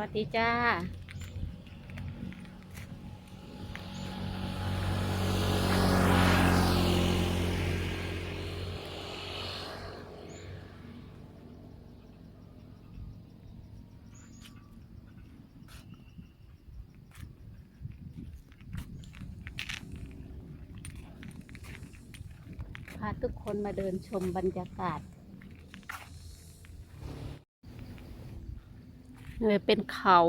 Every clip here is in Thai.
วัสดีจ้าพาทุกคนมาเดินชมบรรยากาศ เลยเป็นเขา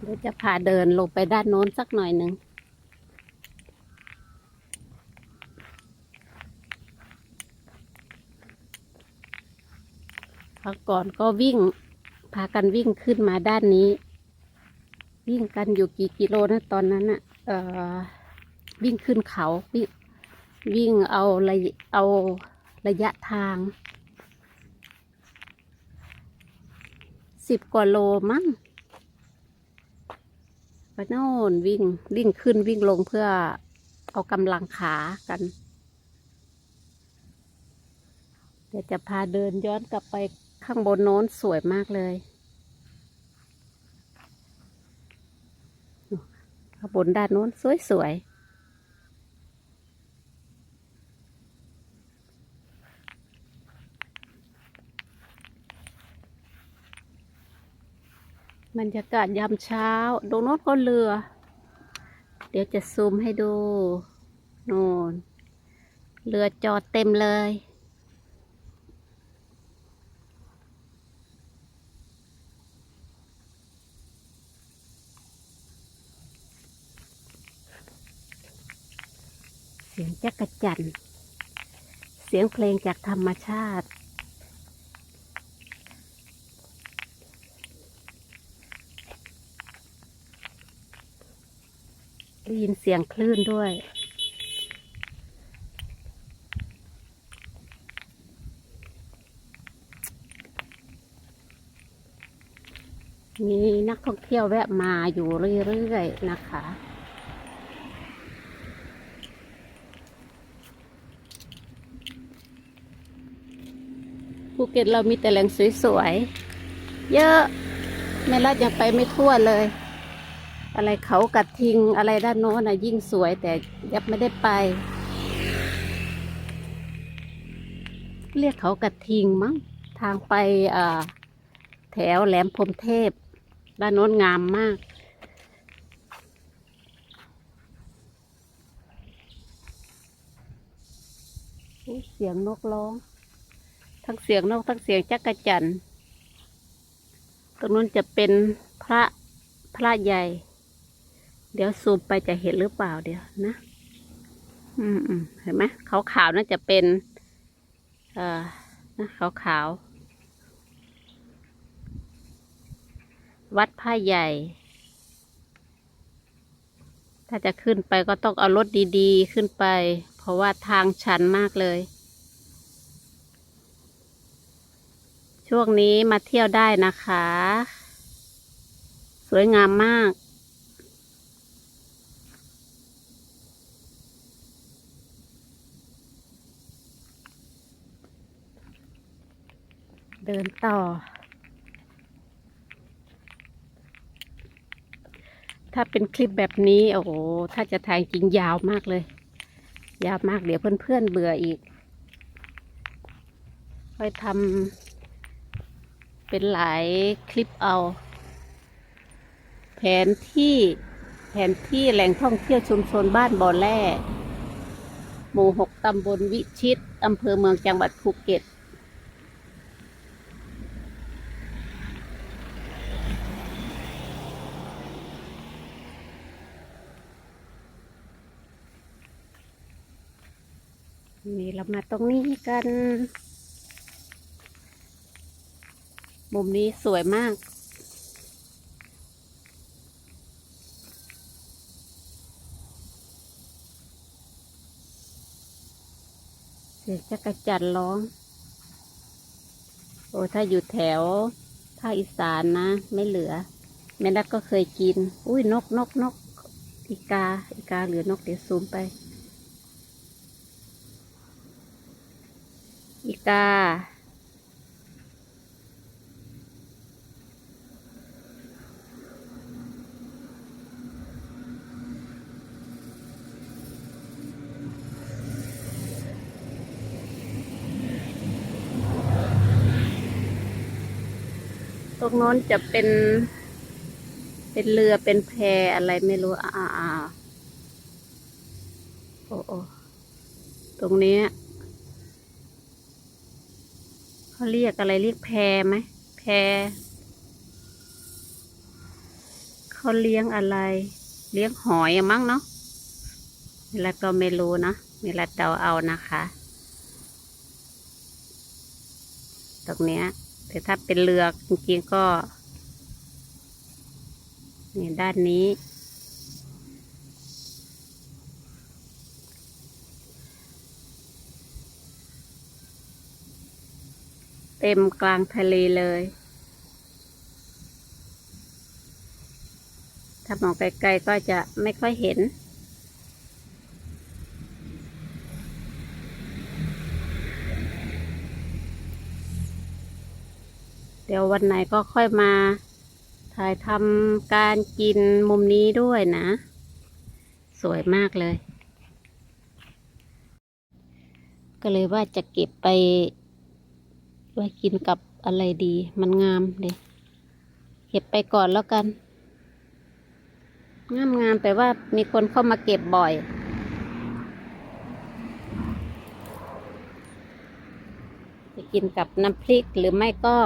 เดี๋ยวจะพาเดินลงไปด้านโน้นสักหน่อยหนึ่ง พักก่อนก็วิ่ง พากันวิ่งขึ้นมาด้านนี้ วิ่งกันอยู่กี่กิโลนะตอนนั้นอะเอ่อวิ่งขึ้นเขาวิ่งวิ่งเอาระยะเอาระยะทางสิบกว่าโลมั้งไปโน่นวิ่งวิ่งขึ้นวิ่งลงเพื่อเอากำลังขากัน เดี๋ยวจะพาเดินย้อนกลับไป ข้างบนโน้นสวยมากเลย ข้างบนด้านโน้นสวยๆบรรยากาศยามเช้าตรงโน้นก็เรือ เดี๋ยวจะซูมให้ดู โน่น เรือจอดเต็มเลย เสียง จักระจันเสียงเพลงจากธรรมชาติ ได้ยินเสียงคลื่นด้วยมีนักท่องเที่ยวแวะมาอยู่เรื่อยๆนะคะ ภูเก็ตเรามีแต่แหล่งสวยๆ เยอะแม่รัดยังไปไม่ทั่วเลย อะไรเขากัดทิงอะไรด้านโน้นนะยิ่งสวยแต่ยับไม่ได้ไป เรียกเขากัดทิงมั้งทางไปแถวแหลมพรมเทพ ด้านโน้นงามมากเสียงนกร้อง ทั้งเสียงนกทั้งเสียงจักระจันตรงนู้นจะเป็นพระพระใหญ่ เดี๋ยวซูมไปจะเห็นหรือเปล่าเดี๋ยวนะ อืมอืมเห็นไหมขาวขาวๆน่าจะเป็น เอ่อนะขาวขาวๆวัดผ้าใหญ่ ถ้าจะขึ้นไปก็ต้องเอารถดีๆ ขึ้นไป เพราะว่าทางชันมากเลย ช่วงนี้มาเที่ยวได้นะคะ สวยงามมาก เดินต่อ ถ้าเป็นคลิปแบบนี้ โอ้โห ถ้าจะถ่ายจริงยาวมากเลย ยาวมากเดี๋ยวเพื่อนๆเบื่ออีก ค่อยทำ เป็นหลายคลิปเอา แผนที่แผนที่แหล่งท่องเที่ยวชุมชนบ้านบ่อแร่หมู่หกตำบลวิชิตอำเภอเมืองจังหวัดภูเก็ต นี่เรามาตรงนี้กัน มุมนี้สวยมาก เสียงจักระจันร้อง โอ้ถ้าอยู่แถวภาคอีสานนะ ไม่เหลือ แม่นัดก็เคยกิน อุ้ยนกนกนกอีกา อีกาเหลือนกเดี๋ยวซูมไป อีกา ตรงโน้นจะเป็น เป็นเรือเป็นแพอะไรไม่รู้ อ่าอ่าโอ้โอ้ตรงนี้เขาเรียกอะไรเรียกแพไหมแพเขาเลี้ยงอะไร เลี้ยงหอยมั้งเนาะนี่ละก็ไม่รู้นะนี่ละเดาเอานะคะ ตรงเนี้ย แต่ถ้าเป็นเรือจริงๆก็นี่ด้านนี้ เต็มกลางทะเลเลย ถ้ามองไกลๆก็จะไม่ค่อยเห็น เดี๋ยววันไหนก็ค่อยมาถ่ายทำการกินมุมนี้ด้วยนะ สวยมากเลย ก็เลยว่าจะเก็บไป ไว้กินกับอะไรดี มันงามเลยเก็บไปก่อนแล้วกัน งามงามแปลว่ามีคนเข้ามาเก็บบ่อยจะกินกับน้ำพริกหรือไม่ก็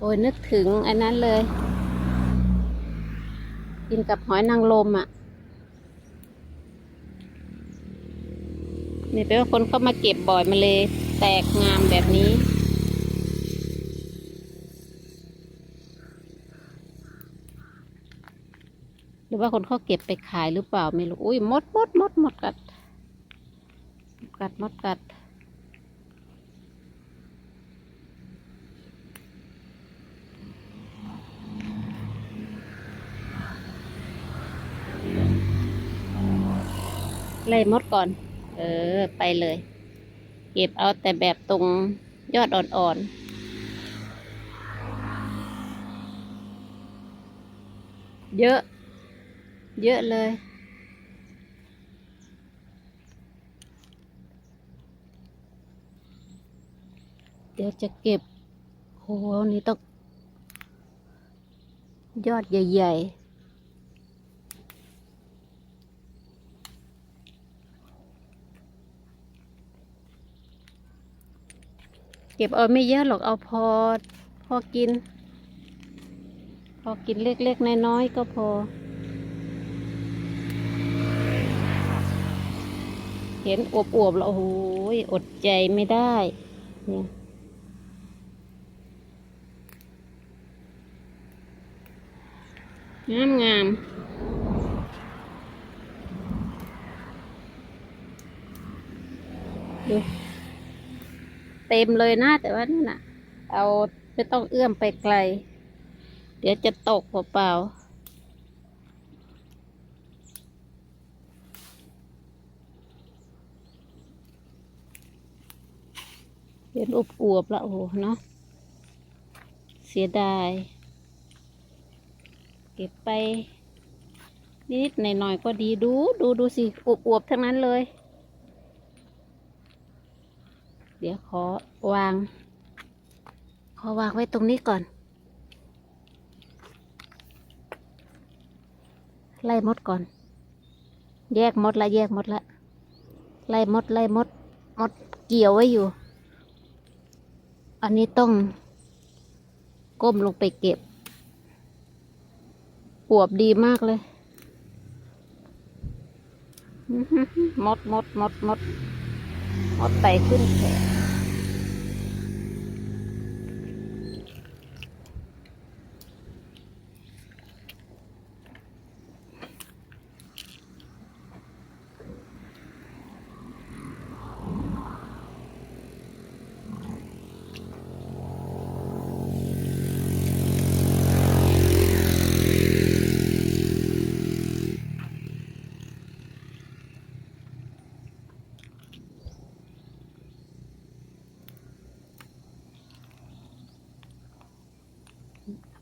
โอ้ยนึกถึงอันนั้นเลย กินกับหอยนางรมอะ นี่แปลว่าคนเข้ามาเก็บบ่อยมาเลย แตกงามแบบนี้หรือว่าคนเขาเก็บไปขายหรือเปล่าไม่รู้ อุ้ยมดมดมดมดกัดมดกัดมดกัด ไล่มดก่อน เออ ไปเลย เก็บเอาแต่แบบตรงยอดอ่อนๆเยอะ เยอะเลย เดี๋ยวจะเก็บโหนี่ต้อง ยอดใหญ่ ๆ เก็บเอาไม่เยอะหรอกเอาพอ พอกิน พอกินเล็กๆน้อยๆก็พอ เห็นอวบๆแล้วโอ้โหอดใจไม่ได้เนี่ยงามงามดู เต็มเลยนะแต่ว่านี่นน่ะ เอาไม่ต้องเอื้อมไปไกล เดี๋ยวจะตกเปล่าเห็นอุบอวบแล้วโอ้โหเนาะเสียดาย เก็บไปนิดๆหน่อยๆก็ดีดู ดูดูสิอวบๆทั้งนั้นเลย เดี๋ยวขอวาง ขอวางไว้ตรงนี้ก่อน ไล่มดก่อน แยกมดละแยกมดละ ไล่มดไล่มด มดเกี่ยวไว้อยู่ อันนี้ต้อง ก้มลงไปเก็บอวบดีมากเลยมดมดมดมด เอาไต่ขึ้นแขน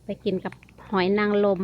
ไป กินกับหอยนางรม